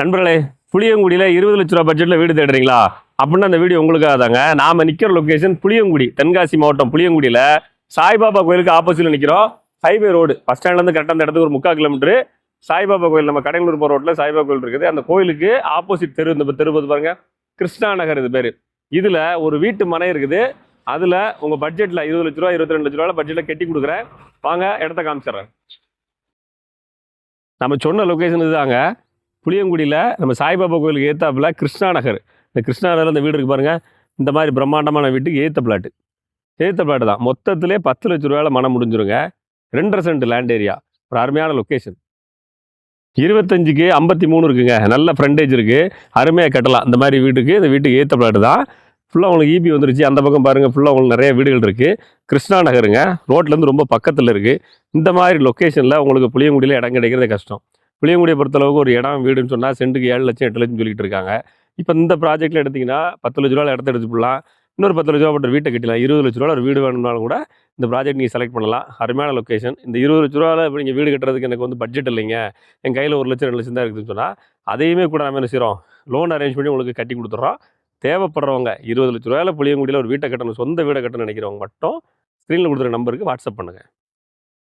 நண்பர்களே புளியங்குடியில் இருபது லட்ச ரூபா பட்ஜெட்டில் வீடு தேடுறீங்களா? அப்படின்னா அந்த வீடியோ உங்களுக்காக தாங்க நாம நிற்கிற லொக்கேஷன் புளியங்குடி தென்காசி மாவட்டம் புளியங்குடியில் சாய்பாபா கோயிலுக்கு ஆப்போசிட்டில் நிற்கிறோம் ஹைவே ரோடு பஸ் ஸ்டாண்ட்லேருந்து கரெக்டாக அந்த இடத்துக்கு ஒரு முக்கால் கிலோமீட்டர் சாய்பாபா கோயில் நம்ம கடலூர் போகிற ரோட்டில் சாய்பாபா கோயில் இருக்குது. அந்த கோயிலுக்கு ஆப்போசிட் தெரு இந்த தெரு பார்த்து பாருங்க. கிருஷ்ணா நகர் இது பேர். இதில் ஒரு வீட்டு மனை இருக்குது. அதில் உங்கள் பட்ஜெட்டில் இருபது லட்ச ரூபா இருபத்தி ரெண்டு லட்ச ரூபாவில் பட்ஜெட்டில் கட்டி கொடுக்குறேன். வாங்க இடத்த காமிச்சிடுறேன். நம்ம சொன்ன லொக்கேஷன் இதுதாங்க. புளியங்குடியில் நம்ம சாய்பாபா கோயிலுக்கு ஏத்தாப்பில் கிருஷ்ணா நகர். இந்த கிருஷ்ணா நகரில் இந்த வீடு இருக்கு பாருங்கள் இந்த மாதிரி பிரம்மாண்டமான வீட்டுக்கு ஏத்த பிளாட்டு ஏத்த பிளாட்டு தான். மொத்தத்திலே பத்து லட்ச ரூபாயில மனம் முடிஞ்சிருங்க. ரெண்டரை சென்ட் லேண்ட் ஏரியா ஒரு அருமையான லொக்கேஷன் இருபத்தஞ்சுக்கு ஐம்பத்தி மூணு இருக்குங்க. நல்ல ஃப்ரண்டேஜ் இருக்குது அருமையாக கட்டலாம். இந்த மாதிரி வீட்டுக்கு இந்த வீட்டுக்கு ஏற்ற பிளாட்டு தான். ஃபுல்லாக உங்களுக்கு ஈபி வந்துருச்சு. அந்த பக்கம் பாருங்கள் ஃபுல்லாக உங்களுக்கு நிறைய வீடுகள் இருக்குது கிருஷ்ணா நகருங்க. ரோட்லேருந்து ரொம்ப பக்கத்தில் இருக்குது இந்த மாதிரி லொக்கேஷனில் உங்களுக்கு புளியங்குடியில் இடம் கிடைக்கிறது கஷ்டம். புளியங்குடியை பொறுத்தளவுக்கு ஒரு இடம் வீடுன்னு சொன்னால் சென்ட்டுக்கு ஏழு லட்சம் எட்டு லட்சம் சொல்லிட்டு இருக்காங்க. இப்போ இந்த ப்ராஜெக்ட்டில் எடுத்தீங்கன்னா பத்து லட்ச ரூபாய் இடத்த எடுத்து போடலாம் இன்னொரு பத்து லட்ச ரூபா போட்டு வீட்டை கட்டலாம் இருபது லட்ச ரூபா ஒரு வீடு வேணும்னாலும் கூட இந்த ப்ராஜெக்ட் நீங்கள் செலக்ட் பண்ணலாம். அருமையான லொக்கேஷன் இந்த இருபது லட்ச ரூபாவில் இப்போ நீங்கள் வீடு கட்டுறதுக்கு எனக்கு வந்து பட்ஜெட் இல்லைங்க. என் கையில் ஒரு லட்சம் ரெண்டு லட்சம் தான் இருக்குதுன்னு சொன்னால் அதையுமே கூட நம்ம என்ன செய்கிறோம் லோன் அரேஞ்ச் பண்ணி உங்களுக்கு கட்டி கொடுத்துட்றோம். தேவைப்படுறவங்க இருபது லட்ச ரூபாயில் புளியங்குடியில் ஒரு வீட்டை கட்டணும் சொந்த வீடை கட்டணும்னு நினைக்கிறவங்க மட்டும் ஸ்க்ரீனில் கொடுத்துருக்க நம்பருக்கு வாட்ஸ்அப் பண்ணுங்கள்